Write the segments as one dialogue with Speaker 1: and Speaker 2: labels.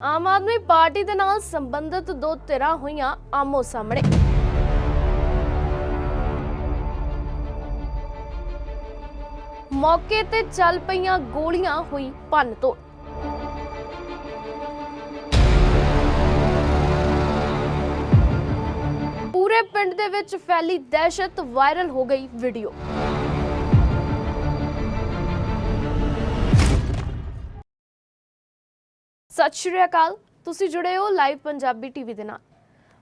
Speaker 1: Aam Aadmi party ਦੇ ਨਾਲ ਸੰਬੰਧਿਤ ਦੋ ਧਿਰਾਂ ਹੋਈਆਂ ਆਮੋ ਸਾਹਮਣੇ। ਮੌਕੇ ਤੇ ਚੱਲ ਪਈਆਂ ਗੋਲੀਆਂ ਹੋਈ ਪੰਨ ਤੋੜ। ਪੂਰੇ ਪਿੰਡ ਦੇ ਵਿੱਚ ਫੈਲੀ ਦਹਿਸ਼ਤ ਵਾਇਰਲ ਹੋ ਗਈ ਵੀਡੀਓ। ਸਤਿ ਸ਼੍ਰੀ ਅਕਾਲ। ਤੁਸੀਂ ਜੁੜੇ ਹੋ ਲਾਈਵ ਪੰਜਾਬੀ ਟੀਵੀ ਦੇ ਨਾਲ।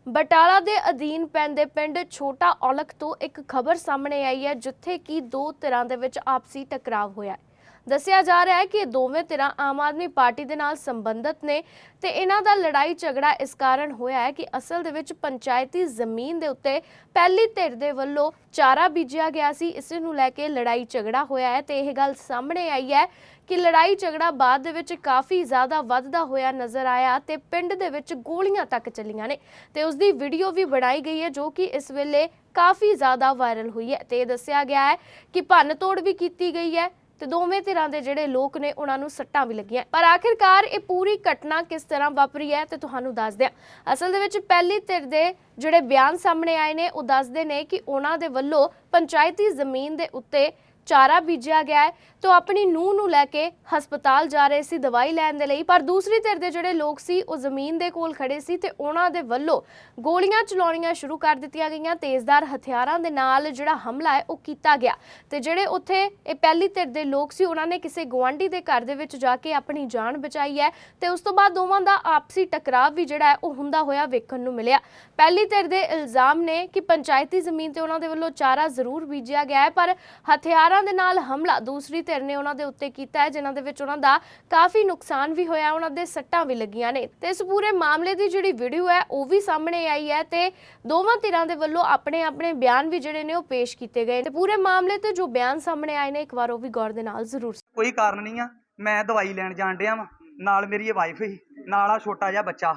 Speaker 1: ਬਟਾਲਾ ਦੇ ਅਧੀਨ ਪੈਂਦੇ ਪਿੰਡ ਛੋਟਾ ਔਲਖ ਤੋਂ ਇੱਕ ਖਬਰ ਸਾਹਮਣੇ ਆਈ ਹੈ, ਜਿੱਥੇ ਕਿ ਦੋ ਧਿਰਾਂ ਦੇ ਵਿੱਚ ਆਪਸੀ ਟਕਰਾਵ ਹੋਇਆ ਹੈ। ਦੱਸਿਆ ਜਾ ਰਿਹਾ ਹੈ ਕਿ ਇਹ ਦੋਵੇਂ ਧਿਰਾਂ ਆਮ ਆਦਮੀ ਪਾਰਟੀ ਦੇ ਨਾਲ ਸੰਬੰਧਿਤ ਨੇ ਤੇ ਇਹਨਾਂ ਦਾ ਲੜਾਈ ਝਗੜਾ ਇਸ ਕਾਰਨ ਹੋਇਆ ਹੈ ਕਿ ਅਸਲ ਦੇ ਵਿੱਚ ਪੰਚਾਇਤੀ ਜ਼ਮੀਨ ਦੇ ਉੱਤੇ ਪਹਿਲੀ ਧਿਰ ਦੇ ਵੱਲੋਂ ਚਾਰਾ ਬੀਜਿਆ ਗਿਆ ਸੀ। ਇਸ ਨੂੰ ਲੈ ਕੇ ਲੜਾਈ ਝਗੜਾ ਹੋਇਆ ਹੈ ਤੇ ਇਹ ਗੱਲ ਸਾਹਮਣੇ ਆਈ ਹੈ ਕਿ ਲੜਾਈ ਝਗੜਾ ਬਾਅਦ ਦੇ ਵਿੱਚ ਕਾਫੀ ਜ਼ਿਆਦਾ ਵੱਧਦਾ ਹੋਇਆ ਨਜ਼ਰ ਆਇਆ ਤੇ ਪਿੰਡ ਦੇ ਵਿੱਚ ਗੋਲੀਆਂ ਤੱਕ ਚੱਲੀਆਂ ਨੇ ਤੇ ਉਸ ਦੀ ਵੀਡੀਓ ਵੀ ਬਣਾਈ ਗਈ ਹੈ ਜੋ ਕਿ ਇਸ ਵੇਲੇ ਕਾਫੀ ਜ਼ਿਆਦਾ ਵਾਇਰਲ ਹੋਈ ਹੈ ਤੇ ਇਹ ਦੱਸਿਆ ਗਿਆ ਹੈ ਕਿ ਭੰਨ ਤੋੜ ਵੀ ਕੀਤੀ ਗਈ ਹੈ ਤੇ ਦੋਵੇਂ ਧਿਰਾਂ ਦੇ ਜਿਹੜੇ ਲੋਕ ਨੇ, ਉਹਨਾਂ ਨੂੰ ਸੱਟਾਂ ਵੀ ਲੱਗੀਆਂ। ਪਰ ਆਖਿਰਕਾਰ ਇਹ ਪੂਰੀ ਘਟਨਾ ਕਿਸ ਤਰ੍ਹਾਂ ਵਾਪਰੀ ਹੈ ਤੇ ਤੁਹਾਨੂੰ ਦੱਸਦੇ ਹਾਂ। ਅਸਲ ਦੇ ਵਿੱਚ ਪਹਿਲੀ ਧਿਰ ਦੇ ਜਿਹੜੇ ਬਿਆਨ ਸਾਹਮਣੇ ਆਏ ਨੇ, ਉਹ ਦੱਸਦੇ ਨੇ ਕਿ ਉਹਨਾਂ ਦੇ ਵੱਲੋਂ ਪੰਚਾਇਤੀ ਜ਼ਮੀਨ ਦੇ ਉੱਤੇ ਚਾਰਾ ਬੀਜਿਆ ਗਿਆ ਹੈ, ਤੇ ਆਪਣੀ ਨੂੰਹ ਨੂੰ ਲੈ ਕੇ ਹਸਪਤਾਲ ਜਾ ਰਹੇ ਸੀ ਦਵਾਈ ਲੈਣ ਦੇ ਲਈ। ਪਰ ਦੂਸਰੀ ਧਿਰ ਦੇ ਜਿਹੜੇ ਲੋਕ ਸੀ, ਉਹ ਜ਼ਮੀਨ ਦੇ ਕੋਲ ਖੜੇ ਸੀ ਤੇ ਉਹਨਾਂ ਦੇ ਵੱਲੋਂ ਗੋਲੀਆਂ ਚਲਾਉਣੀਆਂ ਸ਼ੁਰੂ ਕਰ ਦਿੱਤੀਆਂ ਗਈਆਂ। ਤੇਜ਼ਦਾਰ ਹਥਿਆਰਾਂ ਦੇ ਨਾਲ ਜਿਹੜਾ ਹਮਲਾ ਹੈ, ਉਹ ਕੀਤਾ ਗਿਆ। ਤੇ ਜਿਹੜੇ ਉੱਥੇ ਇਹ ਪਹਿਲੀ ਧਿਰ ਦੇ ਲੋਕ ਸੀ, ਉਹਨਾਂ ਨੇ ਕਿਸੇ ਗਵਾਂਢੀ ਦੇ ਘਰ ਦੇ ਵਿੱਚ ਜਾ ਕੇ ਆਪਣੀ ਜਾਨ ਬਚਾਈ ਹੈ ਤੇ ਉਸ ਤੋਂ ਬਾਅਦ ਦੋਵਾਂ ਦਾ ਆਪਸੀ ਟਕਰਾਵ ਵੀ ਜਿਹੜਾ ਹੈ, ਉਹ ਹੁੰਦਾ ਹੋਇਆ ਵੇਖਣ ਨੂੰ ਮਿਲਿਆ। ਪਹਿਲੀ ਧਿਰ ਦੇ ਇਲਜ਼ਾਮ ਨੇ ਕਿ ਪੰਚਾਇਤੀ ਜ਼ਮੀਨ ਤੇ ਉਹਨਾਂ ਦੇ ਵੱਲੋਂ ਚਾਰਾ ਜ਼ਰੂਰ ਬੀਜਿਆ ਗਿਆ ਹੈ, ਪਰ ਹਥਿਆਰਾਂ ਦੇ ਨਾਲ ਹਮਲਾ। ਦੂਸਰੀ ਧਿਰ ਨੇ ਉਹਨਾਂ ਦੇ ਉੱਤੇ ਕੀਤਾ ਹੈ, ਜਿਨ੍ਹਾਂ ਦੇ ਵਿੱਚ ਉਹਨਾਂ ਦਾ ਕਾਫੀ ਨੁਕਸਾਨ ਵੀ ਹੋਇਆ ਉਹਨਾਂ ਦੇ ਸੱਟਾਂ ਵੀ ਲੱਗੀਆਂ ਨੇ। ਤੇ ਇਸ ਪੂਰੇ ਮਾਮਲੇ ਦੀ ਜਿਹੜੀ ਵੀਡੀਓ ਹੈ, ਉਹ ਵੀ ਸਾਹਮਣੇ ਆਈ ਹੈ ਤੇ ਦੋਵਾਂ ਧਿਰਾਂ ਦੇ ਵੱਲੋਂ ਆਪਣੇ ਆਪਣੇ ਬਿਆਨ ਵੀ ਜਿਹੜੇ ਨੇ, ਉਹ ਪੇਸ਼ ਕੀਤੇ ਗਏ ਤੇ ਪੂਰੇ ਮਾਮਲੇ ਤੇ ਜੋ ਬਿਆਨ ਸਾਹਮਣੇ ਆਏ ਨੇ, ਇੱਕ ਵਾਰ ਉਹ ਵੀ ਗੌਰ ਦੇ ਨਾਲ ਜ਼ਰੂਰ
Speaker 2: ਕੋਈ ਕਾਰਨ ਨਹੀਂ ਆ। ਮੈਂ ਦਵਾਈ ਲੈਣ ਜਾਣ ਡਿਆ ਵਾਂ। ਨਾਲ ਮੇਰੀ ਇਹ ਵਾਈਫ ਹੀ ਨਾਲ ਆ ਛੋਟਾ ਜਿਹਾ ਬੱਚਾ।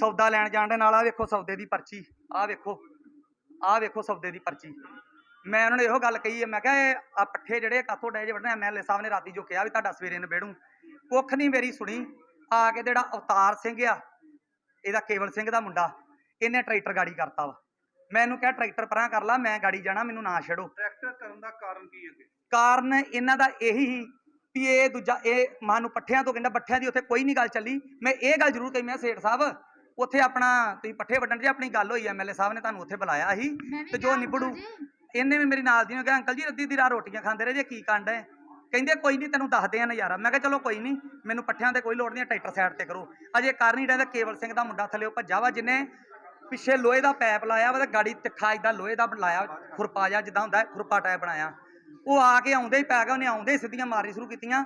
Speaker 2: ਸੌਦਾ ਲੈਣ ਜਾਣ ਦੇ ਨਾਲ ਆ ਵੇਖੋ ਸੌਦੇ ਦੀ ਪਰਚੀ। ਆ ਵੇਖੋ। ਆ ਵੇਖੋ ਸੌਦੇ ਦੀ ਪਰਚੀ। ਮੈਂ ਉਹਨਾਂ ਨੂੰ ਇਹੋ ਗੱਲ ਕਹੀ ਹੈ ਮੈਂ ਕਿਹਾ ਇਹ ਆ ਪੱਠੇ ਜਿਹੜੇ ਕਾਥੋਂ ਡੇ ਜੇ ਵੱਢਣੇ ਐਮਐਲਏ ਸਾਹਿਬ ਨੇ ਰਾਤੀ ਜੋ ਕਿਹਾ ਵੀ ਤੁਹਾਡਾ ਸਵੇਰੇ ਨਿਬੇੜੂ। ਕੁੱਖ ਨਹੀਂ ਮੇਰੀ ਸੁਣੀ ਆ ਕੇ ਜਿਹੜਾ ਅਵਤਾਰ ਸਿੰਘ ਆ ਇਹਦਾ ਕੇਵਲ ਸਿੰਘ ਦਾ ਮੁੰਡਾ ਇਹਨੇ ਟਰੈਕਟਰ ਗਾੜੀ ਕਰਤਾ ਵਾ। ਮੈਂ ਇਹਨੂੰ ਕਿਹਾ ਟਰੈਕਟਰ ਪਰਾਂ ਕਰ ਲਾ ਮੈਂ ਗਾੜੀ ਜਾਣਾ ਮੈਨੂੰ ਨਾ ਛੇੜੋ
Speaker 3: ਟਰੈਕਟਰ ਕਰਨ ਦਾ ਕਾਰਨ ਕੀ ਹੈ
Speaker 2: ਕਾਰਨ ਇਹਨਾਂ ਦਾ ਇਹੀ ਹੀ ਵੀ ਇਹ ਦੂਜਾ ਇਹ ਮਾਂ ਨੂੰ ਪੱਠਿਆਂ ਤੋਂ ਕਹਿੰਦਾ ਪੱਠਿਆਂ ਦੀ ਉੱਥੇ ਕੋਈ ਨਹੀਂ ਗੱਲ ਚੱਲੀ। ਮੈਂ ਇਹ ਗੱਲ ਜ਼ਰੂਰ ਕਹੀ ਮੈਂ ਸੇਠ ਸਾਹਿਬ ਉੱਥੇ ਆਪਣਾ ਤੁਸੀਂ ਪੱਠੇ ਵੱਢਣ ਦੀ ਆਪਣੀ ਗੱਲ ਹੋਈ ਐਮਐਲਏ ਸਾਹਿਬ ਨੇ ਤੁਹਾਨੂੰ ਉੱਥੇ ਬੁਲਾਇਆ ਸੀ ਤੇ ਜੋ ਨਿਬੜੂ ਇਹਨੇ ਵੀ ਮੇਰੀ ਨਾਲ ਦੀ ਨੂੰ ਕਿਹਾ, ਅੰਕਲ ਜੀ, ਅੱਧੀ ਦੀ ਰਾਤ ਰੋਟੀਆਂ ਖਾਂਦੇ ਰਹੇ ਜੇ, ਕੀ ਕਾਂਡ ਹੈ? ਕਹਿੰਦੇ ਕੋਈ ਨਹੀਂ ਤੈਨੂੰ ਦੱਸਦੇ ਆ ਨਜ਼ਾਰਾ। ਮੈਂ ਕਿਹਾ, ਚਲੋ ਕੋਈ ਨਹੀਂ ਮੈਨੂੰ ਪੱਠਿਆਂ ਤੇ ਕੋਈ ਲੋੜ ਨਹੀਂ ਟਰੈਕਟਰ ਸਾਈਡ ਤੇ ਕਰੋ। ਅਜੇ ਕਰ ਨਹੀਂ ਰਹਿੰਦਾ ਕੇਵਲ ਸਿੰਘ ਦਾ ਮੁੰਡਾ ਥੱਲੇ ਭੱਜਾ ਵਾ, ਜਿਹਨੇ ਪਿੱਛੇ ਲੋਹੇ ਦਾ ਪੈਪ ਲਾਇਆ ਵਾ ਤੇ ਗਾੜੀ ਤਿੱਖਾ ਇਦਾਂ ਲੋਹੇ ਦਾ ਲਾਇਆ, ਖੁਰਪਾ ਜਿਹਾ ਜਿੱਦਾਂ ਹੁੰਦਾ, ਖੁਰਪਾ ਟਾਇਪ ਬਣਾਇਆ। ਉਹ ਆ ਕੇ ਆਉਂਦੇ ਹੀ ਪੈ ਗਿਆ ਉਹਨੇ ਆਉਂਦੇ ਹੀ ਸਿੱਧੀਆਂ ਮਾਰਨੀ ਸ਼ੁਰੂ ਕੀਤੀਆਂ।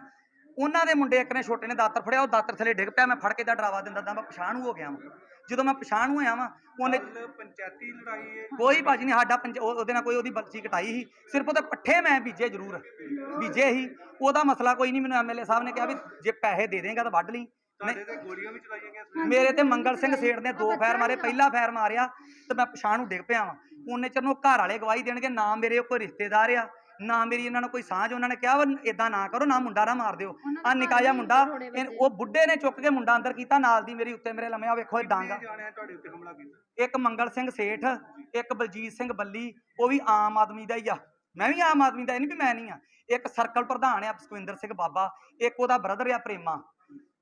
Speaker 2: ਉਹਨਾਂ ਦੇ ਮੁੰਡੇ ਇੱਕ ਨੇ ਛੋਟੇ ਨੇ ਦਾਤਰ ਫੜਿਆ, ਉਹ ਦਾਤਰ ਥੱਲੇ ਡਿੱਗ ਪਿਆ, ਮੈਂ ਫੜ ਕੇ ਦਾ ਡਰਾਵਾ ਦਿੰਦਾ ਤਾਂ ਮੈਂ ਪਛਾਣ ਹੋ ਗਿਆ ਵਾਂ। ਜਦੋਂ ਮੈਂ ਪਛਾਣ ਨੂੰ ਹੋਇਆ ਵਾਂ ਉਹਨੇ
Speaker 3: ਪੰਚਾਇਤੀ ਲੜਾਈ ਹੈ।
Speaker 2: ਕੋਈ ਭਾਜੀ ਨਹੀਂ ਸਾਡਾ ਉਹ- ਉਹਦੇ ਨਾਲ ਕੋਈ ਉਹਦੀ ਬੱਚੀ ਕਟਾਈ ਸੀ। ਸਿਰਫ ਉਹਦੇ ਪੱਠੇ ਮੈਂ ਬੀਜੇ ਜ਼ਰੂਰ ਬੀਜੇ ਸੀ। ਉਹਦਾ ਮਸਲਾ ਕੋਈ ਨਹੀਂ ਮੈਨੂੰ ਐਮਐਲਏ ਸਾਹਿਬ ਨੇ ਕਿਹਾ ਵੀ ਜੇ ਪੈਸੇ ਦੇ ਦੇਂਗਾ ਤਾਂ ਵੱਢ ਲਈ।
Speaker 3: ਤੁਹਾਡੇ ਤੇ ਗੋਲੀਆਂ ਵੀ ਚਲਾਈਆਂ ਗਈਆਂ
Speaker 2: ਮੇਰੇ ਤੇ ਮੰਗਲ ਸਿੰਘ ਸੇਠ ਨੇ ਦੋ ਫੈਰ ਮਾਰੇ ਪਹਿਲਾ ਫੈਰ ਮਾਰਿਆ ਤੇ ਮੈਂ ਪਛਾਣ ਨੂੰ ਡਿੱਗ ਪਿਆ ਵਾਂ। ਉਹਨੇ ਚਿਰ ਨੂੰ ਘਰ ਵਾਲੇ ਗਵਾਹੀ ਦੇਣਗੇ ਨਾ ਮੇਰੇ ਕੋਈ ਰਿਸ਼ਤੇਦਾਰ ਆ। ਨਾ ਮੇਰੀ ਇਹਨਾਂ ਨਾਲ ਕੋਈ ਸਾਂਝ ਉਹਨਾਂ ਨੇ ਕਿਹਾ ਇਦਾਂ ਨਾ ਕਰੋ ਨਾ ਮੁੰਡਾ ਨਾ ਮਾਰ ਦਿਓ। ਆ ਨਿੱਕਾ ਜਿਹਾ ਮੁੰਡਾ ਉਹ ਬੁੱਢੇ ਨੇ ਚੁੱਕ ਕੇ ਮੁੰਡਾ ਅੰਦਰ ਕੀਤਾ ਨਾਲ ਦੀ ਮੇਰੀ ਉੱਤੇ ਮੇਰੇ ਲੰਮਿਆ ਵੇਖੋ ਇਹ ਡਾਂਗਾ ਇੱਕ ਮੰਗਲ ਸਿੰਘ ਸੇਠ ਇੱਕ ਬਲਜੀਤ ਸਿੰਘ ਬੱਲੀ ਉਹ ਵੀ ਆਮ ਆਦਮੀ ਦਾ ਹੀ ਆ। ਮੈਂ ਵੀ ਆਮ ਆਦਮੀ ਦਾ ਇਹ ਨਹੀਂ ਵੀ ਮੈਂ ਨਹੀਂ ਆ। ਇੱਕ ਸਰਕਲ ਪ੍ਰਧਾਨ ਆ ਸੁਖਵਿੰਦਰ ਸਿੰਘ ਬਾਬਾ ਇੱਕ ਉਹਦਾ ਬ੍ਰਦਰ ਆ ਪ੍ਰੇਮਾ।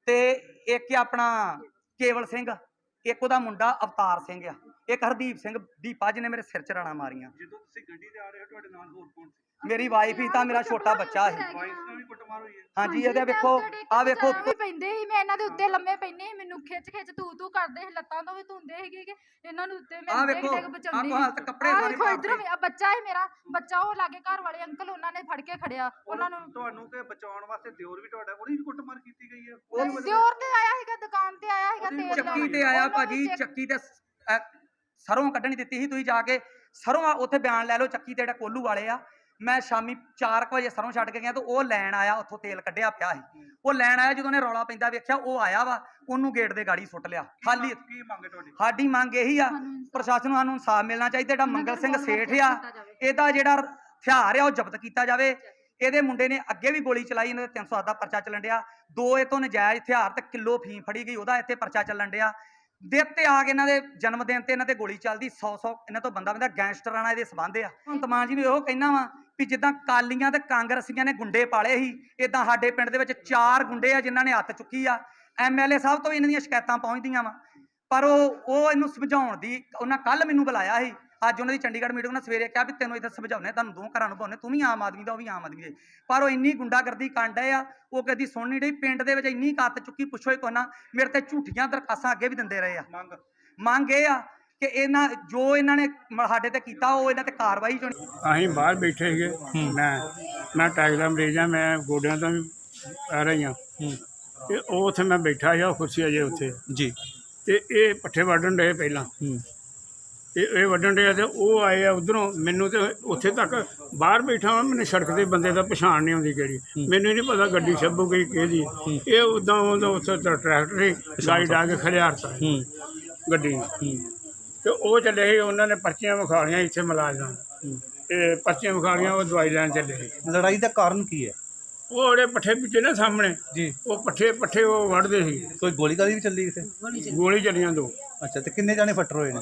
Speaker 2: ਤੇ ਇੱਕ ਆਪਣਾ ਕੇਵਲ ਸਿੰਘ ਇੱਕ ਉਹਦਾ ਮੁੰਡਾ ਅਵਤਾਰ ਸਿੰਘ ਆ। ਇੱਕ ਹਰਦੀਪ ਸਿੰਘ ਦੀਪਾ ਜਿਹਨੇ ਮੇਰੇ ਸਿਰ ਚ ਰਾਣਾ ਮਾਰੀਆਂ।
Speaker 3: ਜਦੋਂ ਤੁਸੀਂ ਗੱਡੀ ਤੇ ਆ ਰਹੇ ਹੋ ਤੁਹਾਡੇ ਨਾਲ ਹੋਰ ਕੌਣ ਸੀ?
Speaker 2: ਮੇਰੀ ਵਾਈਫ ਹੀ ਤਾਂ ਮੇਰਾ ਛੋਟਾ ਬੱਚਾ ਸੀ।
Speaker 3: ਵਾਈਸ ਨਾਲ ਵੀ ਕੁੱਟਮਾਰ ਹੋਈ ਹੈ।
Speaker 2: ਹਾਂਜੀ ਇਹਦੇ ਵੇਖੋ ਆ ਵੇਖੋ।
Speaker 4: ਵੀ ਪੈਂਦੇ ਸੀ ਮੈਂ ਇਹਨਾਂ ਦੇ ਉੱਤੇ ਲੰਮੇ ਪੈਂਦੇ ਸੀ ਮੈਨੂੰ ਖਿੱਚ ਖਿੱਚ ਤੂ ਤੂ ਕਰਦੇ ਸੀ ਲੱਤਾਂ ਤੋਂ ਵੀ ਧੁੰਦੇ ਸੀਗੇ ਕਿ ਇਹਨਾਂ ਨੂੰ ਉੱਤੇ ਮੈਂ
Speaker 2: ਆਹ
Speaker 4: ਡਿੱਗ
Speaker 2: ਵੇਖੋ,
Speaker 4: ਡਿੱਗ ਬਚਾਉਂਦੀ
Speaker 2: ਆਹ ਹਾਲਤ ਕੱਪੜੇ ਸਾਰੇ
Speaker 4: ਵੇਖੋ
Speaker 2: ਪਾੜ
Speaker 4: ਇੱਧਰੋਂ। ਵੀ ਆ ਬੱਚਾ ਹੈ ਮੇਰਾ ਬੱਚਾ ਉਹ ਲਾਗੇ ਘਰ ਵਾਲੇ ਅੰਕਲ ਉਹਨਾਂ ਨੇ ਫੜ ਕੇ ਖੜਿਆ ਉਹਨਾਂ ਨੂੰ
Speaker 3: ਤੁਹਾਨੂੰ ਤੇ ਬਚਾਉਣ ਵਾਸਤੇ ਦਿਓਰ ਵੀ ਤੁਹਾਡਾ ਉਹਦੀ ਵੀ ਕੁੱਟਮਾਰ ਕੀਤੀ ਗਈ ਹੈ?
Speaker 2: ਉਹ
Speaker 4: ਦਿਓਰ ਤੇ ਆਇਆ ਸੀਗਾ ਦੁਕਾਨ ਤੇ ਆਇਆ ਸੀਗਾ
Speaker 3: ਉਹਦੀ
Speaker 4: ਤੇਲ
Speaker 2: ਚੱਕੀ। ਤੇ ਆਇਆ
Speaker 4: ਉਹਨੂੰ
Speaker 2: ਭਾਜੀ
Speaker 4: ਚੈੱਕ-
Speaker 2: ਚੱਕੀ ਤੇ ਸ- ਸਰੋਂ ਕੱਢਣੀ ਦਿੱਤੀ ਸੀ ਤੁਸੀਂ ਜਾ ਕੇ। ਸਰੋਂ ਆ- ਉੱਥੇ ਬਿਆਨ ਲੈ ਲਓ ਚੱਕੀ ਤੇ ਜਿਹੜਾ ਕੋਲੂ ਵਾਲੇ ਆ। ਮੈਂ ਸ਼ਾਮੀ 4 ਵਜੇ ਸਰੋਂ ਛੱਡ ਕੇ ਗਿਆ ਤੇ ਉਹ ਲੈਣ ਆਇਆ ਉੱਥੋਂ ਤੇਲ ਕੱਢਿਆ ਪਿਆ ਸੀ। ਉਹ ਲੈਣ ਆਇਆ ਜਦੋਂ ਨੇ ਰੌਲਾ ਪੈਂਦਾ ਵੇਖਿਆ ਉਹ ਆਇਆ ਵਾ ਉਹਨੂੰ ਗੇਟ ਦੇ ਗਾੜੀ ਸੁੱਟ ਲਿਆ। ਖਾਲੀ
Speaker 3: ਕੀ ਮੰਗੇ ਤੁਹਾਡੀ?
Speaker 2: ਸਾਡੀ ਮੰਗ ਇਹੀ ਆ ਪ੍ਰਸ਼ਾਸਨ ਨੂੰ ਸਾਨੂੰ ਇਨਸਾਫ ਮਿਲਣਾ ਚਾਹੀਦਾ ਜਿਹੜਾ ਮੰਗਲ ਸਿੰਘ ਸੇਠ ਆ। ਇਹਦਾ ਜਿਹੜਾ ਹਥਿਆਰ ਆ ਉਹ ਜ਼ਬਤ ਕੀਤਾ ਜਾਵੇ। ਇਹਦੇ ਮੁੰਡੇ ਨੇ ਅੱਗੇ ਵੀ ਗੋਲੀ ਚਲਾਈ ਇਹਨਾਂ ਦੇ 307 ਦਾ ਪਰਚਾ ਚੱਲਣ ਡਿਆ। ਦੋ ਇਹ ਤੋਂ ਨਜਾਇਜ਼ ਹਥਿਆਰ ਤੇ ਕਿਲੋ ਫੀਮ ਫੜੀ ਗਈ ਉਹਦਾ ਇੱਥੇ ਪਰਚਾ ਚੱਲਣ ਡਿਆ। ਦੇ ਉੱਤੇ ਆ ਕੇ ਇਹਨਾਂ ਦੇ ਜਨਮ ਦਿਨ ਤੇ ਇਹਨਾਂ ਤੇ ਗੋਲੀ ਚੱਲਦੀ 100 100 ਇਹਨਾਂ ਤੋਂ ਬੰਦਾ ਬੰਦਾ ਗੈਂਗਸਟਰਾਂ ਨਾਲ ਇਹਦੇ ਸੰਬੰਧ ਆ। ਹੁਣ ਤਮਾਨ ਜੀ ਨੂੰ ਇਹੋ ਕਹਿਣਾ ਵਾ ਵੀ ਜਿੱਦਾਂ ਕਾਲੀਆਂ ਤੇ ਕਾਂਗਰਸੀਆਂ ਨੇ ਗੁੰਡੇ ਪਾਲੇ ਸੀ ਇਦਾਂ ਸਾਡੇ ਪਿੰਡ ਦੇ ਵਿੱਚ ਚਾਰ ਗੁੰਡੇ ਆ ਜਿਨ੍ਹਾਂ ਨੇ ਹੱਥ ਚੁੱਕੀ ਆ। ਐਮਐਲਏ ਸਾਹਿਬ ਤੋਂ ਵੀ ਇਹਨਾਂ ਦੀਆਂ ਸ਼ਿਕਾਇਤਾਂ ਪਹੁੰਚਦੀਆਂ ਵਾ। ਪਰ ਉਹ ਉਹ ਇਹਨੂੰ ਸਮਝਾਉਣ ਦੀ, ਉਹਨਾਂ ਕੱਲ ਮੈਨੂੰ ਬੁਲਾਇਆ ਸੀ ਅੱਜ ਉਹਨਾਂ ਦੀ ਚੰਡੀਗੜ੍ਹ ਮੀਟਿੰਗ ਨਾਲ ਸਵੇਰੇ ਕਿਹਾ ਵੀ ਤੈਨੂੰ ਇੱਥੇ ਸਮਝਾਉਣੇ ਤੁਹਾਨੂੰ ਦੋ ਘਰਾਂ ਨੂੰ ਪਾਉਣੇ ਤੂੰ ਵੀ ਆਮ ਆਦਮੀ ਦਾ ਉਹ ਵੀ ਆਮ ਆਦਮੀ ਦੇ। ਪਰ ਉਹ ਇੰਨੀ ਗੁੰਡਾਗਰਦੀ ਕਾਂਡ ਆ ਉਹ ਕਦੀ ਸੁਣ ਨਹੀਂ ਰਹੀ ਪਿੰਡ ਦੇ ਵਿੱਚ ਇੰਨੀ ਕੱਤ ਚੁੱਕੀ ਪੁੱਛੋ ਹੀ ਕੋਈ ਨਾ ਮੇਰੇ ਤੇ ਝੂਠੀਆਂ ਦਰਖਾਸਤਾਂ ਅੱਗੇ ਵੀ ਦਿੰਦੇ ਰਹੇ ਆ।
Speaker 3: ਮੰਗ।
Speaker 2: ਮੰਗ ਇਹ ਆ ਕਿ ਇਹਨਾਂ ਜੋ ਇਹਨਾਂ ਨੇ ਸਾਡੇ ਤੇ ਕੀਤਾ ਉਹ ਇਹਨਾਂ ਤੇ ਕਾਰਵਾਈ ਚੋਂ
Speaker 5: ਅਸੀਂ ਬਾਹਰ ਬੈਠੇ ਸੀਗੇ। ਮੈਂ ਮੈਂ ਟੈਗ ਦਾ ਮਰੀਜ਼ ਆ ਮੈਂ ਗੋਡਿਆਂ ਤੋਂ ਵੀ ਆ ਰਹੀ ਹਾਂ। ਤੇ ਉਹ ਉੱਥੇ ਮੈਂ ਬੈਠਾ ਸੀ ਉਹ ਕੁਰਸੀ ਅਜੇ ਉੱਥੇ।
Speaker 6: ਜੀ।
Speaker 5: ਤੇ ਇਹ ਪੱਠੇ ਵੱਢਣ ਡਏ ਪਹਿਲਾਂ।
Speaker 6: ਹੂੰ।
Speaker 5: ਤੇ ਇਹ ਵੱਢਣ ਡਏ ਤੇ ਉਹ ਆਏ ਆ ਉਧਰੋਂ। ਮੈਨੂੰ ਤੇ ਉੱਥੇ ਤੱਕ ਬਾਹਰ ਬੈਠਾ ਹਾਂ ਮੈਨੂੰ ਸੜਕ ਦੇ ਬੰਦੇ ਦਾ ਪਛਾਣ ਨਹੀਂ ਆਉਂਦੀ ਕਿਹੜੀ। ਮੈਨੂੰ ਨਹੀਂ ਪਤਾ ਗੱਡੀ ਸੱਬੂ ਗਈ ਕਿਹਦੀ। ਇਹ ਉਦਾਂ ਉਦੋਂ ਉੱਥੇ ਤਾਂ ਟਰੈਕਟਰ ਹੀ ਗਾੜੀ ਡਾ ਕੇ ਖੜਿਆਰਤਾ ਗੱਡੀ। ਤੇ ਉਹ ਚੱਲੇ ਸੀ ਉਹਨਾਂ ਨੇ ਪਰਚੀਆਂ ਵਿਖਾਲੀਆਂ ਇੱਥੇ ਮੁਲਾਜ਼ਮਾਂ। ਤੇ ਪਰਚੀਆਂ ਵਿਖਾਲੀਆਂ ਉਹ ਦਵਾਈ ਲੈਣ ਚੱਲੇ ਸੀ।
Speaker 6: ਲੜਾਈ ਦਾ ਕਾਰਨ ਕੀ ਹੈ?
Speaker 5: ਉਹ ਉਹਦੇ ਪੱਠੇ ਪਿੱਛੇ ਨਾ ਸਾਹਮਣੇ
Speaker 6: ਜੀ।
Speaker 5: ਉਹ ਪੱਠੇ ਪੱਠੇ ਉਹ ਵੜਦੇ ਸੀ।
Speaker 6: ਕੋਈ ਗੋਲੀ ਗਾਲੀ ਵੀ ਚੱਲੀ ਇੱਥੇ?
Speaker 5: ਗੋਲੀ ਚੱਲੀਆਂ ਦੋ।
Speaker 6: ਅੱਛਾ ਤੇ ਕਿੰਨੇ ਜਾਣੇ ਫੱਟਰ ਹੋਏ ਨੇ?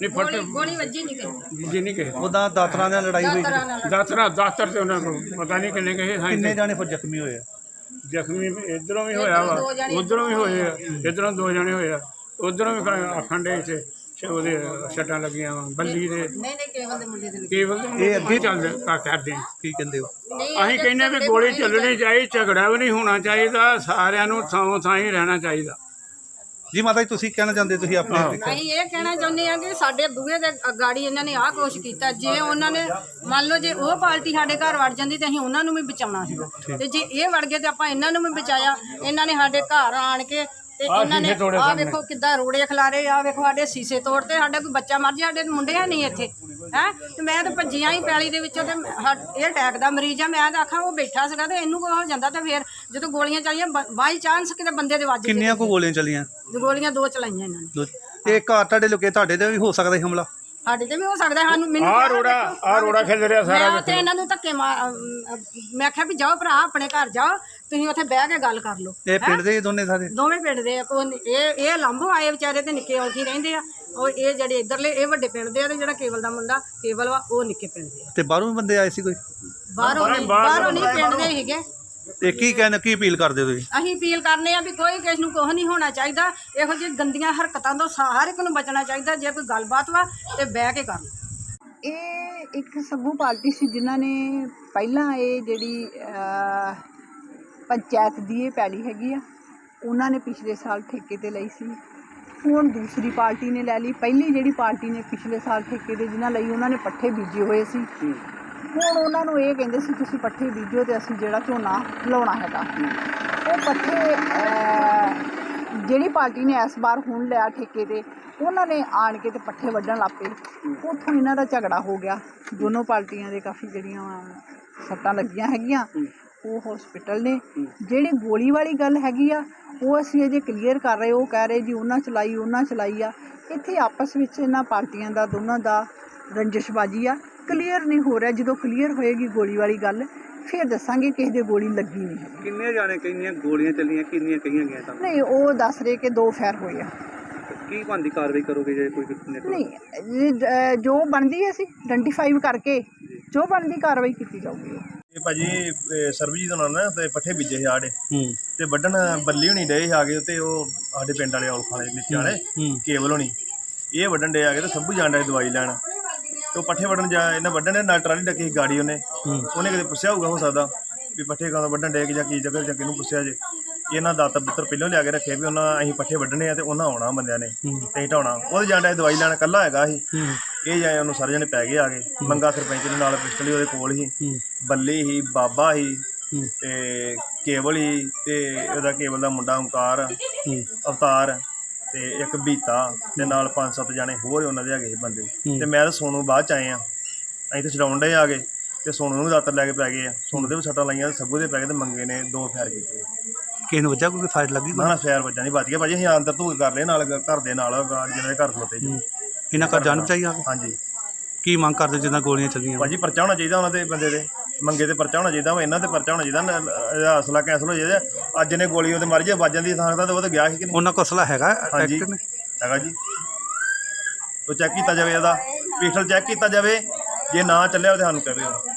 Speaker 5: ਨਹੀਂ ਫੱਟੇ ਗੋਲੀ ਵੱਜੀ ਨਹੀਂ ਕਿਸੇ ਜੀ ਨਹੀਂ ਕਿਸੇ
Speaker 6: ਉਹਦਾ ਦਾਤਰਾਂ ਨਾਲ ਲੜਾਈ ਹੋਈ ਸੀ।
Speaker 5: ਦਾਤਰਾ ਦਾਤਰ ਤੇ ਉਹਨਾਂ ਕੋਲ ਪਤਾ ਨਹੀਂ ਕਿੰਨੇ ਕਹੇ ਹਾਂ
Speaker 6: ਕਿੰਨੇ ਜਾਣੇ ਫਿਰ ਜ਼ਖਮੀ ਹੋਏ ਆ?
Speaker 5: ਜ਼ਖਮੀ ਇਧਰੋਂ ਵੀ ਹੋਇਆ ਵਾ। ਉਧਰੋਂ ਵੀ ਹੋਏ ਆ। ਇਧਰੋਂ ਦੋ ਜਣੇ ਹੋਏ ਆ। ਉਧਰੋਂ ਵੀ ਸ਼- ਉਹਦੇ ਛੱਟਾਂ ਲੱਗੀਆਂ ਵਾ। ਬੱਲੀ ਦੇ
Speaker 7: ਨਹੀਂ ਨਹੀਂ ਕੇਵਲ ਦੇ ਮੁੰਡੇ ਦੇ
Speaker 5: ਕੇਵਲ ਦੇ
Speaker 6: ਇਹ ਅੱਗੇ
Speaker 5: ਚੱਲਦੇ ਕਾ ਕਰਦੇ ਆ।
Speaker 6: ਕੀ ਕਹਿੰਦੇ ਹੋ?
Speaker 7: ਨਹੀਂ
Speaker 5: ਅਸੀਂ ਕਹਿੰਦੇ ਵੀ ਗੋਲੀ ਚੱਲਣੀ ਚਾਹੀਦੀ ਝਗੜਾ ਵੀ ਨਹੀਂ ਹੋਣਾ ਚਾਹੀਦਾ। ਸਾਰਿਆਂ ਨੂੰ ਥਾਂ ਥਾਂ ਹੀ ਰਹਿਣਾ ਚਾਹੀਦਾ।
Speaker 6: ਜੀ ਮਾਤਾ ਜੀ ਤੁਸੀਂ ਕਹਿਣਾ ਚਾਹੁੰਦੇ ਤੁਸੀਂ ਆਪਣੇ
Speaker 7: ਅਸੀਂ ਇਹ ਕਹਿਣਾ ਚਾਹੁੰਦੇ ਹਾਂ ਕਿ ਸਾਡੇ ਬੂਹੇ ਦੇ ਗਾੜੀ ਇਹਨਾਂ ਨੇ ਆਹ ਕੁਛ ਕੀਤਾ। ਜੇ ਉਹਨਾਂ ਨੇ ਮੰਨ ਲਓ ਜੇ ਉਹ ਪਾਰਟੀ ਸਾਡੇ ਘਰ ਵੜ ਜਾਂਦੀ ਤੇ ਅਸੀਂ ਉਹਨਾਂ ਨੂੰ ਵੀ ਬਚਾਉਣਾ ਸੀਗਾ ਤੇ ਜੇ ਇਹ ਵੜ ਗਏ ਤੇ ਆਪਾਂ ਇਹਨਾਂ ਨੂੰ ਵੀ ਬਚਾਇਆ। ਇਹਨਾਂ ਨੇ ਸਾਡੇ ਘਰ ਆਣ ਕੇ ਤੇ ਇਹਨਾਂ ਨੇ ਆਹ। ਵੇਖੋ ਕਿੱਦਾਂ ਰੋੜੇ ਖਲਾਰੇ ਆ ਵੇਖੋ ਸਾਡੇ ਸੀਸੇ ਤੋੜਤੇ। ਸਾਡੇ ਕੋਈ ਬੱਚਾ ਮਰ ਜਾ ਸਾਡੇ ਮੁੰਡੇ ਹੈ ਨਹੀਂ ਇੱਥੇ। ਹੈ? ਤੇ ਮੈਂ ਤਾਂ ਭੱਜੀਆਂ ਹੀ ਪੈਲੀ ਦੇ ਵਿੱਚੋਂ ਤੇ ਹਾ- ਇਹ ਅਟੈਕ ਦਾ ਮਰੀਜ਼ ਆ। ਮੈਂ ਤਾਂ ਆਖਾਂ ਉਹ ਬੈਠਾ ਸੀਗਾ ਤੇ ਇਹਨੂੰ ਕੋਈ ਹੋ ਜਾਂਦਾ ਤੇ ਫਿਰ ਜਦੋਂ ਗੋਲੀਆਂ ਚੱਲੀਆਂ ਬਾਈ ਚਾਂਸ ਕਿਤੇ ਬੰਦੇ ਦੇ ਵੱਜ
Speaker 6: ਕਿੰਨੀਆਂ ਕੁ ਗੋਲੀਆਂ ਚੱਲੀਆਂ?
Speaker 7: ਗੋਲੀਆਂ ਦੋ ਚਲਾਈਆਂ ਇਹਨਾਂ ਨੇ।
Speaker 6: ਦੋ- ਇਹ ਘਰ ਤੁਹਾਡੇ ਲੁਕੇ ਤੁਹਾਡੇ ਤੇ ਵੀ ਹੋ ਸਕਦਾ ਸੀ ਹਮਲਾ?
Speaker 7: ਸਾਡੇ ਤੇ ਵੀ ਹੋ ਸਕਦਾ ਸਾਨੂੰ ਮੈਨੂੰ
Speaker 5: ਆਹ ਰੋੜਾ ਆਹ ਰੋੜਾ ਖਿਲ ਰਿਹਾ ਸਾਰਾ
Speaker 7: ਮੈਂ ਉੱਥੇ ਇਹਨਾਂ ਨੂੰ ਧੱਕੇ ਮਾਰ ਅਮ, ਅਮ, ਮੈਂ ਕਿਹਾ ਵੀ ਜਾਓ ਭਰਾ ਆਪਣੇ ਘਰ ਜਾਓ ਤੁਸੀਂ ਉੱਥੇ ਬਹਿ ਕੇ ਗੱਲ ਕਰ ਲਓ।
Speaker 6: ਇਹ ਪਿੰਡ ਦੇ ਹੀ ਦੋਨੇ ਸਾਰੇ?
Speaker 7: ਦੋਵੇਂ ਪਿੰਡ ਦੇ ਆ ਕੋਈ ਨੀ- ਇਹ ਇਹ ਲੰਬੋ ਆਏ ਵਿਚਾਰੇ ਤੇ ਨਿੱਕੇ ਔਖੀ ਰਹਿੰਦੇ ਆ। ਉਹ ਇਹ ਜਿਹੜੇ ਇਧਰਲੇ ਇਹ ਵੱਡੇ ਪਿੰਡ ਦੇ ਆ ਤੇ ਜਿਹੜਾ ਕੇਵਲ ਦਾ ਮੁੰਡਾ ਕੇਵਲ ਵਾ ਉਹ ਨਿੱਕੇ ਪਿੰਡ ਦੇ ਆ।
Speaker 6: ਤੇ ਬਾਹਰੋਂ ਵੀ ਬੰਦੇ ਆਏ ਸੀ ਕੋਈ?
Speaker 7: ਬਾਹਰੋਂ ਨਹੀਂ ਬਾਹਰੋਂ ਨਹੀਂ ਪਿੰਡ ਦੇ ਹੈਗੇ।
Speaker 6: ਤੇ ਕੀ ਕਹਿਣ ਕੀ ਅਪੀਲ ਕਰਦੇ ਹੋ ਤੁਸੀਂ?
Speaker 7: ਅਸੀਂ ਅਪੀਲ ਕਰਨੇ ਆ ਵੀ ਕੋਈ ਕਿਸ ਨੂੰ ਕੁਝ ਨਹੀਂ ਹੋਣਾ ਚਾਹੀਦਾ। ਇਹੋ ਜਿਹੀ ਗੰਦੀਆਂ ਹਰਕਤਾਂ ਤੋਂ ਸਾ- ਹਰ ਇੱਕ ਨੂੰ ਬਚਣਾ ਚਾਹੀਦਾ ਜੇ ਕੋਈ ਗੱਲਬਾਤ ਵਾ ਤੇ ਬਹਿ ਕੇ ਕਰ। ਲਓ
Speaker 8: ਇਹ ਇੱਕ ਸਗੂ ਪਾਰਟੀ ਸੀ ਜਿਨ੍ਹਾਂ ਨੇ ਪਹਿਲਾਂ ਇਹ ਜਿਹੜੀ ਅਹ, ਪੰਚਾਇਤ ਦੀ ਇਹ ਪੈਲੀ ਹੈਗੀ ਆ ਉਹਨਾਂ ਨੇ ਪਿਛਲੇ ਸਾਲ ਠੇਕੇ ਤੇ ਲਈ ਸੀ। ਹੁਣ ਦੂਸਰੀ ਪਾਰਟੀ ਨੇ ਲੈ ਲਈ। ਪਹਿਲੀ ਜਿਹੜੀ ਪਾਰਟੀ ਨੇ ਪਿਛਲੇ ਸਾਲ ਠੇਕੇ ਤੇ ਜਿਨ੍ਹਾਂ ਲਈ ਉਹਨਾਂ ਨੇ ਪੱਠੇ ਬੀਜੇ ਹੋਏ ਸੀ। ਹੁਣ ਉਹਨਾਂ ਨੂੰ ਇਹ ਕਹਿੰਦੇ ਸੀ ਤੁਸੀਂ ਪੱਠੇ ਬੀਜੋ ਤੇ ਅਸੀਂ ਜਿਹੜਾ ਝੋਨਾ ਲਾਉਣਾ ਹੈਗਾ। ਉਹ ਪੱਠੇ ਅਹ, ਜਿਹੜੀ ਪਾਰਟੀ ਨੇ ਇਸ ਵਾਰ ਹੁਣ ਲਿਆ ਠੇਕੇ ਤੇ ਉਹਨਾਂ ਨੇ ਆਣ ਕੇ ਤੇ ਪੱਠੇ ਵੱਢਣ ਲੱਗ ਪਏ। ਉੱਥੋਂ ਇਹਨਾਂ ਦਾ ਝਗੜਾ ਹੋ ਗਿਆ। ਦੋਨੋਂ ਪਾਰਟੀਆਂ ਦੇ ਕਾਫੀ ਜਿਹੜੀਆਂ ਵਾਂ ਸੱਟਾਂ ਲੱਗੀਆਂ ਹੈਗੀਆਂ। ਉਹ ਹਸਪੀਟਲ ਨੇ। ਜਿਹੜੀ ਗੋਲੀ ਵਾਲੀ ਗੱਲ ਹੈਗੀ ਆ ਉਹ ਅਸੀਂ ਅਜੇ ਕਲੀਅਰ ਕਰ ਰਹੇ ਉਹ ਕਹਿ ਰਹੇ ਜੀ ਉਹਨਾਂ ਚਲਾਈ ਉਹਨਾਂ ਚਲਾਈ ਆ। ਇੱਥੇ ਆਪਸ ਵਿੱਚ ਇਹਨਾਂ ਪਾਰਟੀਆਂ ਦਾ ਦੋਨਾਂ ਦਾ ਰੰਜਿਸ਼ਬਾਜੀ ਆ। ਕਲੀਅਰ ਨਹੀਂ ਹੋ ਰਿਹਾ। ਜਦੋਂ ਕਲੀਅਰ ਹੋਏਗੀ ਗੋਲੀ ਵਾਲੀ ਗੱਲ ਫਿਰ ਦੱਸਾਂਗੇ ਕਿਸੇ ਦੇ ਗੋਲੀ ਲੱਗੀ ਨਹੀਂ।
Speaker 3: ਕਿੰਨੇ ਜਾਣੇ ਕਿੰਨੀਆਂ ਗੋਲੀਆਂ ਚੱਲੀਆਂ ਕਿੰਨੀਆਂ ਕਹੀਆਂ ਗਈਆਂ ਤਾਂ
Speaker 8: ਨਹੀਂ ਉਹ ਦੱਸ ਰਹੇ ਕਿ ਦੋ ਫੈਰ ਹੋਏ ਆ।
Speaker 3: ਕੀ ਬੰਦੀ ਕਾਰਵਾਈ ਕਰੋਗੇ ਜੇ ਕੋਈ
Speaker 8: ਨਹੀਂ ਇਹ, ਜੋ ਬਣਦੀ ਹੈ ਅਸੀਂ ਆਇਡੈਂਟੀਫਾਈ ਕਰਕੇ ਜੋ। ਬਣਦੀ ਕਾਰਵਾਈ ਕੀਤੀ ਜਾਊਗੀ।
Speaker 9: ਇਹ ਭਾਜੀ ਇਹ ਸਰਬਜੀਤ ਹੋਣਾ ਨਾ ਤੇ ਪੱਠੇ ਬੀਜੇ ਸੀ ਆੜੇ
Speaker 6: ਹੂੰ।
Speaker 9: ਤੇ ਵੱਢਣ ਬੱਲੀ ਹੋਣੀ ਡਏ ਸੀ ਆ ਗਏ ਤੇ ਉਹ ਸਾਡੇ ਪਿੰਡ ਵਾਲੇ ਔਲਖ ਵਾਲੇ ਨੀਚੇ ਵਾਲੇ
Speaker 6: ਹੂੰ।
Speaker 9: ਕੇਬਲ ਹੋਣੀ। ਇਹ ਵੱਢਣ ਡੇ ਆ ਗਏ ਤੇ ਸਭੂ ਜਾਂਦਾ ਸੀ ਦਵਾਈ ਲੈਣ। ਤੇ ਉਹ ਪੱਠੇ ਵੱਢਣ ਜਾ ਇਹਨਾਂ ਵੱਢਣ ਦੇ ਨਾਲ ਟਰਾਲੀ ਡੱਕੀ ਸੀ ਗਾੜੀ ਉਹਨੇ। ਉਹਨੇ ਕਦੇ ਪੁੱਛਿਆ ਹੋਊਗਾ ਹੋ ਸਕਦਾ ਵੀ ਪੱਠੇ ਕਦੋਂ ਵੱਢਣ ਡੇ ਜਾਂ ਕੀ ਜਗ੍ਹਾ ਜਾਂ ਕਿਹਨੂੰ ਪੁੱਛਿਆ ਜੇ। ਇਹਨਾਂ ਦਾਤਰ ਦੁੱਤਰ ਪਹਿਲਾਂ ਲਿਆ ਕੇ ਰੱਖੇ ਵੀ ਉਹਨਾਂ ਅਸੀਂ ਪੱਠੇ ਵੱਢਣੇ ਆ ਤੇ ਉਹਨਾਂ ਆਉਣਾ ਬੰਦਿਆਂ ਨੇ ਤੇ ਢਾਉਣਾ। ਉਹਦੇ ਜਾਂਦਾ ਦਵਾਈ ਲੈਣ ਕੱਲਾ ਹੈਗਾ ਸੀ। ਇਹ ਜਾਏ ਉਹਨੂੰ ਸਾਰੇ ਜਣੇ ਪੈ ਗਏ ਆ ਗਏ ਮੰਗਾ ਸਰਪੰਚ ਦੇ ਨਾਲ ਪਿਸਟਲ ਹੀ ਉਹਦੇ ਕੋਲ ਸੀ। ਬੱਲੀ ਸੀ ਬਾਬਾ ਸੀ ਤੇ ਕੇਵਲ ਹੀ ਤੇ ਉਹਦਾ ਕੇਵਲ ਦਾ ਮੁੰਡਾ ਓਮਕਾਰ ਅਵਤਾਰ। ਤੇ ਇੱਕ ਬੀਤਾ ਤੇ ਨਾਲ ਪੰਜ ਸੱਤ ਜਾਣੇ ਹੋਰ ਉਹਨਾਂ ਦੇ ਹੈਗੇ ਸੀ ਬੰਦੇ। ਤੇ ਮੈਂ ਤਾਂ ਸੋਨੂੰ ਬਾਅਦ ਚ ਆਏ ਆ। ਅਸੀਂ ਤੇ ਛਡਾਉਣ ਡਏ ਆ ਗਏ ਤੇ ਸੋਨੂੰ ਨੂੰ ਵੀ ਦਾਤਰ ਲੈ ਕੇ ਪੈ ਗਏ ਆ। ਸੋਨੂੰ ਦੇ ਵੀ ਸੱਟਾਂ ਲਾਈਆਂ ਤੇ ਸੱਗੂ ਦੇ ਪੈ ਗਏ ਤੇ ਮੰਗੇ ਨੇ ਦੋ ਫੈਰ ਕੀਤੇ।
Speaker 6: ਕਿਸੇ ਨੂੰ ਵਜ੍ਹਾ ਕੋਈ ਫਾਇਰ ਲੱਗੀ
Speaker 9: ਨਾ ਨਾ ਫੈਰ ਵੱਜਾ ਨਹੀਂ ਵੱਜ ਗਿਆ ਭਾਜੀ। ਅਸੀਂ ਅੰਦਰ ਧੂਲ ਕਰ ਲਏ ਨਾਲ ਘਰ ਦੇ ਨਾਲ ਜਿਹਨਾਂ ਦੇ ਘਰ ਖਲੋਤੇ ਜੀ।
Speaker 6: ਇਹਨਾਂ ਘਰ ਜਾਣ ਚਾਹੀਏ
Speaker 9: ਹਾਂਜੀ।
Speaker 6: ਕੀ ਮੰਗ ਕਰਦੇ ਜਿੱਦਾਂ ਗੋਲੀਆਂ ਚੱਲੀਆਂ?
Speaker 9: ਭਾਜੀ ਪਰਚਾ ਹੋਣਾ ਚਾਹੀਦਾ ਉਹਨਾਂ ਦੇ ਬੰਦੇ ਦੇ। ਮੰਗੇ ਤੇ ਪਰਚਾ ਹੋਣਾ ਚਾਹੀਦਾ ਵਾ ਇਹਨਾਂ ਤੇ ਪਰਚਾ ਹੋਣਾ ਚਾਹੀਦਾ ਨ- ਇਹਦਾ ਅਸਲਾ ਕੈਂਸਲ ਹੋ ਜਾਏ ਅੱਜ ਨੇ ਗੋਲੀ ਉਹਦੇ ਮਰ ਜੇ ਵੱਜ ਜਾਂਦੀ ਥਾਂ ਤਾਂ ਉਹ ਤਾਂ ਗਿਆ ਸੀ ਕਿ ਨਹੀਂ?
Speaker 6: ਉਹਨਾਂ ਕੋਲ ਅਸਲਾ ਹੈਗਾ
Speaker 9: ਹਾਂਜੀ।
Speaker 6: ਐਕਟ ਨੇ
Speaker 9: ਹੈਗਾ ਜੀ। ਉਹ ਚੈੱਕ ਕੀਤਾ ਜਾਵੇ ਇਹਦਾ ਪਿਸਟਲ ਚੈੱਕ ਕੀਤਾ ਜਾਵੇ ਜੇ ਨਾ ਚੱਲਿਆ ਤਾਂ ਸਾਨੂੰ ਕਹਵੇ ਉਹ